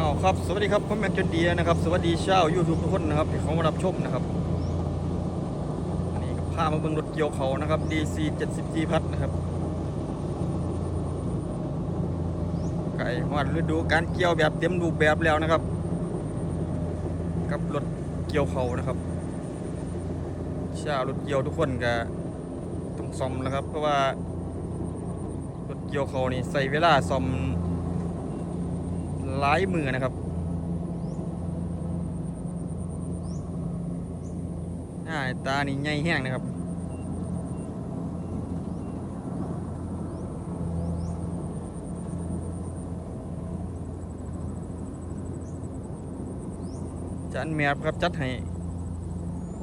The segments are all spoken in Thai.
อ้าวครับ สวัสดีครับผมแมนจนดียนะครับ สวัสดีชาวยูทูบทุกคนนะครับที่เขามารับชมนะครับอันนี้ก็พามาเบิ่งรถเกี่ยวเขานะครับ DC 70G พัดนะครับ ไก่หอดฤดูการเกี่ยวแบบเต็มรูปแบบแล้วนะครับ กับรถเกี่ยวเขานะครับ ชาวรถเกี่ยวทุกคนก็ต้องซ่อมนะครับ เพราะว่ารถเกี่ยวเขานี่ใส่เวลาซ่อม ลายมือนะครับน้าตานี่ใหญ่แห้งนะครับจันเมียบครับจัดให้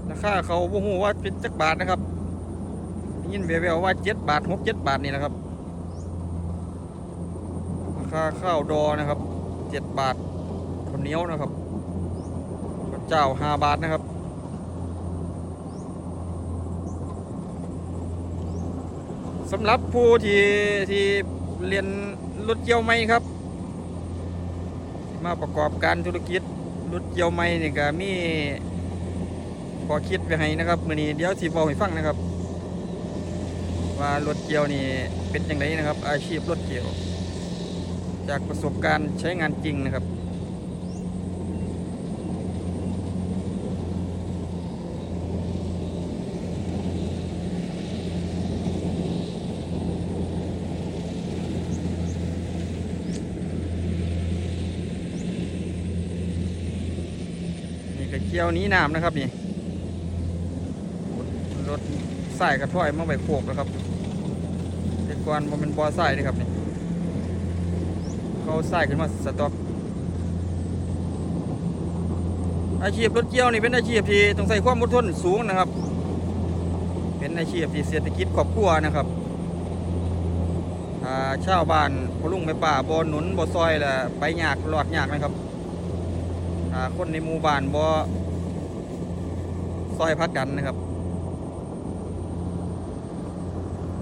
ราคาเขาบ่ฮู้ว่าเป็นจักบาทนะครับยินแววๆว่าเจ็ดบาทหกเจ็ดบาทนี่นะครับราคาข้าวดอนะครับ เจ็ดบาทข้าวเหนียวนะครับข้าวเจ้าห้าบาทนะครับสำหรับผู้ที่ที่เรียนรถเกี่ยวไม้ครับ มาประกอบการธุรกิจรถเกี่ยวไม้นี่ก็มีขอคิดไว้ให้นะครับมื้อนี้เดี๋ยวสิบอกให้ฟังนะครับ ว่ารถเกี่ยวนี่เป็นอย่างไรนะครับ อาชีพรถเกี่ยว จากประสบการณ์ใช้งานจริงนะครับ นี่ก็เกี่ยวหนี้น้ำนะครับนี่รถใส่กระถ้อยมาไปโขกแล้วครับแต่ก่อนมันเป็นบอใส่เลยครับนี่ เขาใส่ขึ้นมาสต็อก อาชีพรถเกี่ยวนี่เป็นอาชีพที่ต้องใส่ความอดทนสูงนะครับ เป็นอาชีพที่เศรษฐกิจครอบครัวนะครับชาวบ้านพลุงไม่ป่าบ่หนุนบ่ซอยแหละไปยากหลอดยากนะครับคนในหมู่บ้านบ่ซอยพักกันนะครับ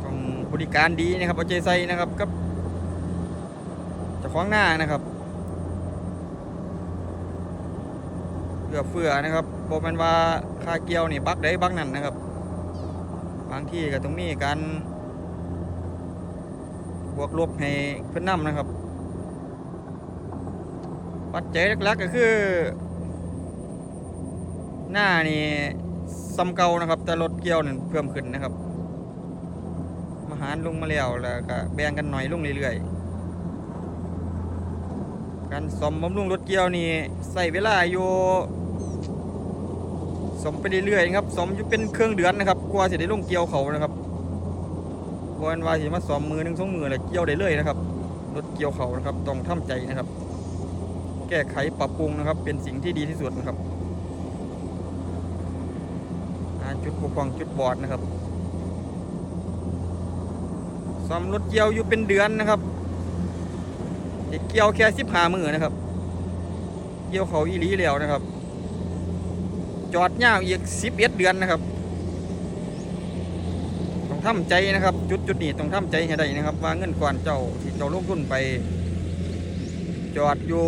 ต้องบริการดีนะครับเอาใจใส่นะครับกับ จะคล้าของหน้านะครับเพื่อเฟือนะครับโบมันว่าคาเกียวนี่บักได้บักนั่นนะครับ บางที่ก็ต้องมีการบวกลบให้เพื่อนนำนะครับ ปัจจัยหลักๆก็คือ หน้านี่ซ้ำเก่านะครับ แต่รถเกี่ยวนี่เพิ่มขึ้นนะครับมาหารลงมาแล้วแล้วก็แบ่งกันหน่อยลงเรื่อยๆ การซ่อมบำรุงรถเกี่ยวนี่ใส่เวลาอยู่ซ่อมไปเรื่อยๆนะครับซ่อมอยู่เป็นเครื่องเดือนนะครับกว่าจะได้ลงเกี่ยวเขานะครับบอนวาสิมาซ่อมมือหนึ่งสองมือแล้วเกี่ยวได้เลยนะครับรถเกี่ยวเขานะครับต้องทำใจนะครับ แก้ไขปรับปรุงนะครับ เป็นสิ่งที่ดีที่สุดนะครับจุดบกพร่องจุดบอดนะครับซ่อมรถเกี่ยวอยู่เป็นเดือนนะครับ เกี่ยวแค่สิบห้ามือนะครับ เกี่ยวเขาอีหลีแล้วนะครับ จอดยาวอีกสิบเอ็ดเดือนนะครับต้องทำใจนะครับ จุดจุดนี้ต้องทำใจให้ได้นะครับ ว่าเงินก่อนเจ้าที่เจ้าลงทุนไป จอดอยู่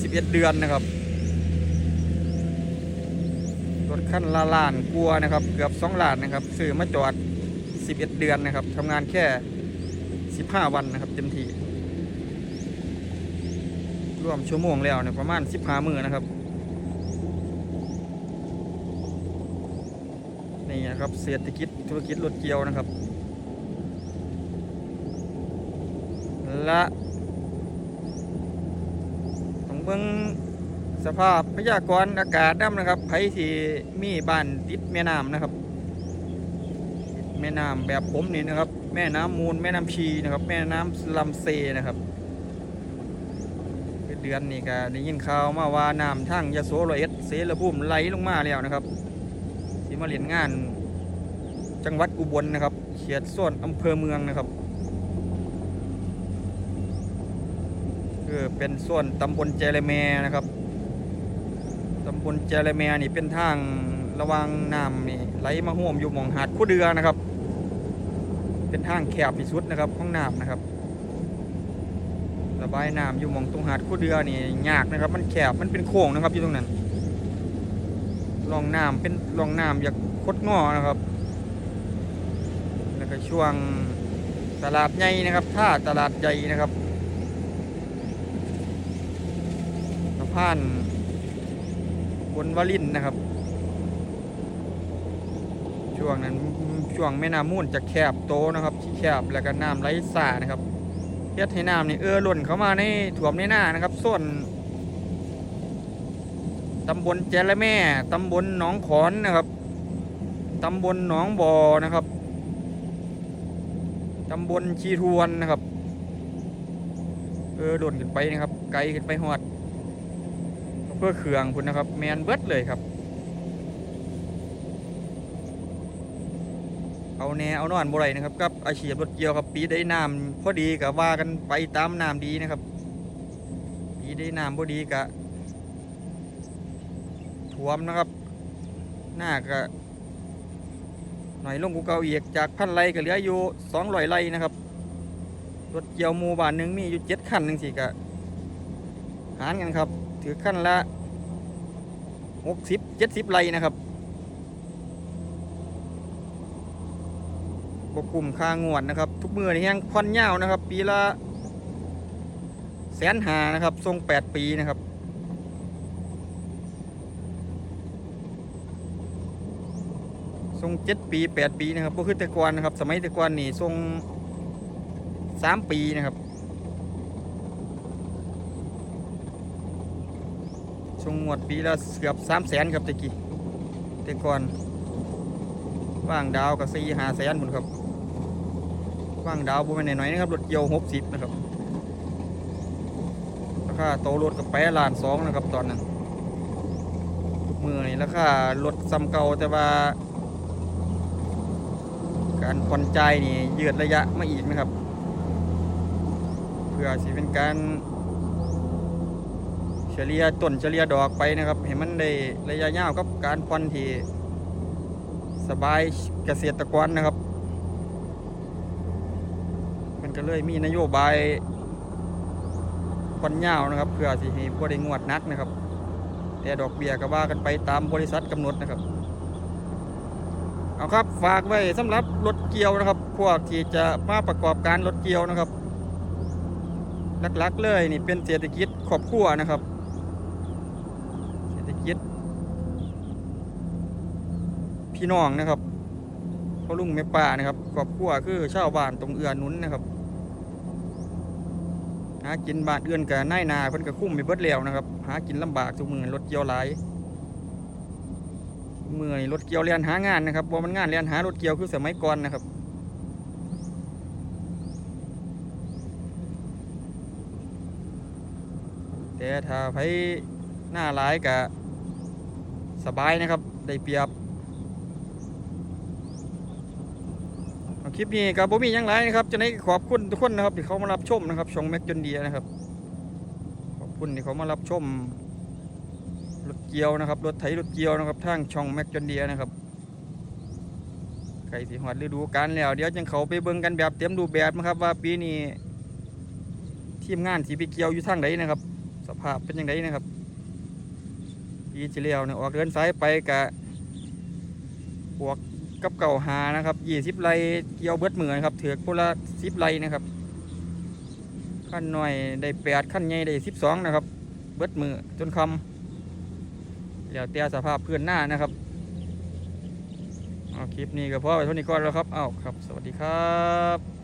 สิบเอ็ดเดือนนะครับรถขั้นละล้านกลัวนะครับ เกือบสองล้านนะครับซื้อมาจอดสิบเอ็ดเดือนนะครับทำงานแค่ 15วันนะครับ เต็มที่รวมชั่วโมงแล้วเนี่ยประมาณ15มือนะครับ นี่นะครับเศรษฐกิจธุรกิจรถเกี่ยวนะครับ และต้องเบิ่งสภาพพยากรณ์อากาศน้ำนะครับไผที่มีบ้านติดแม่น้ำนะครับแม่น้ำแบบผมนี่นะครับ แม่น้ำมูล แม่น้ำชีนะครับ แม่น้ำลำเซนะครับเดือนนี้ก็ได้ยินข่าวมาว่าน้ำทั้งยะโสโรอยเอ็ดเสรภูมิไหลลงมาแล้วนะครับสิมาเรียนงาน จังหวัดอุบลนะครับเขตส่วนอำเภอเมืองนะครับคือเป็นส่วนตำบลเจรแมนะครับตำบลเจรแมนี่เป็นทางระวังน้ำนี่ไหลมาห่วมอยู่หมองหาดคู่เดือนะครับ เป็นทางแคบที่สุดนะครับของน้ำนะครับ ระบายน้ำอยู่มองตรงหาดคู่เดือนี่ยากนะครับ มันแคบมันเป็นโค้งนะครับอยู่ตรงนั้นรองน้ำเป็นรองน้ำอยากคดงอนะครับ แล้วก็ช่วงตลาดใหญ่นะครับท่าตลาดใหญ่นะครับสะพานบนวลินนะครับ ช่วงนั้น ช่วงแม่น้ำมูลจะแคบโตนะครับที่แคบแล้วก็น้ำไหลสานะครับเฮ็ดให้น้ำนี่เออหล่นเข้ามาในถ่วมในหน้านะครับ ส่วนตำบลแจละแม่ตำบลหนองขอนนะครับตำบลหนองบอนะครับตำบลชีทวนนะครับ เออหล่นขึ้นไปนะครับ ไกลขึ้นไปหอดเพื่อเขื่องคุณนะครับ แมนเบิดเลยครับ เอาแน่เอานอนบ่ไรนะครับกับอาชีพรถเกี่ยวครับปีได้น้ำพอดีกับว่ากันไปตามน้ำดีนะครับ ปีได้น้ำพอดีกะท่วมนะครับ หน้าก็หน่อยลงกูเก่าอียกจากพันไรก็เหลืออยู่สองร้อยไรนะครับรถเกี่ยวมูบานหนึ่งมีอยู่เจ็ดคันหนึ่งสิกะหารกันครับ ถือคันละหกสิบเจ็ดสิบไรนะครับ บกลุ่มค่างวดนะครับ ทุกมือนี่ยังผ่อนยาวนะครับ ปีละแสนหานะครับ ทรงแปดปีนะครับทรงเจ็ดปีแปดปีนะครับก็คือต่ก่อนนะครับ สมัยต่ก่อนนี่ทรงสามปีนะครับทรงงวดปีละเกือบสามแสนครับตะกี้ต่ก่อนว่างดาวกับสี่หาแสนหมดครับ ว่างดาวบุญหน่อยๆนะครับรถเกี่ยวหกสิบนะครับราคาโตรถกับแปดล้านสองนะครับตอนนั้นทุกมือนี่ราคารถซ้ำเก่าแต่ว่า การผ่อนใจนี่ยืดระยะมาอีกนะครับ เพื่อสิเป็นการเฉลี่ยต้นเฉลี่ยดอกไปนะครับให้มันได้ระยะยาวกับการผ่อนที่สบายเกษตรกรนะครับ ก็เลยมีนโยบายผ่อนยาวนะครับเพื่อสิให้บ่ได้งวดนักนะครับ แต่ดอกเบี้ยก็ว่ากันไปตามบริษัทกำหนดนะครับ เอาครับฝากไว้สำหรับรถเกี่ยวนะครับ พวกที่จะมาประกอบการรถเกี่ยวนะครับหลักๆเลยนี่เป็นเศรษฐกิจครอบครัวนะครับ เศรษฐกิจ พี่น้องนะครับพ่อลุงแม่ป้านะครับครอบครัวคือชาวบ้านตรงเอือนุนนะครับ หากินบ้านเอื่อนกับนายนาเพิ่นก็คุ้มไปเบิดแล้วนะครับ หากินลำบากทุกมือรถเกี่ยวหลายเมื่อยรถเกี่ยวเรียนหางานนะครับบ่มันงานเรียนหารถเกี่ยวคือสมัยก่อนนะครับแต่ถ้าไผหน้าร้ายกะสบายนะครับ ได้เปรียบ เอา คลิปนี้กับผมมียังไรนะครับจะได้ขอบคุณทุกคนนะครับที่เขามารับชมนะครับช่องแม็กจนเดียนะครับ ขอบคุณที่เขามารับชมรถเกียวนะครับรถไถรถเกียวนะครับทางช่องแม็กจนเดียนะครับใครที่หอดฤดูกาลแล้ว เดี๋ยวจังเขาไปเบิ่งกันแบบเต็มรูแบบนะครับว่าปีนี้ทีมงานสีไปเกียวอยู่ทางไหนนะครับ สภาพเป็นยังไงนะครับปีที่แล้วเนี่ยออกเดินสายไปกะบวก กับเก่าหานะครับยี่สิบไรเกี่ยวเบิดเหมือนครับเถือกคนละสิบไรนะครับขั้นหน่อยได้แปดขั้นใหญ่ได้สิบสองนะครับ เบิดมือจนคำแล้วแต่สภาพเพื่อนหน้านะครับเอาคลิปนี้ก็พอไปเท่านี้ก่อนแล้วครับเอาครับ สวัสดีครับ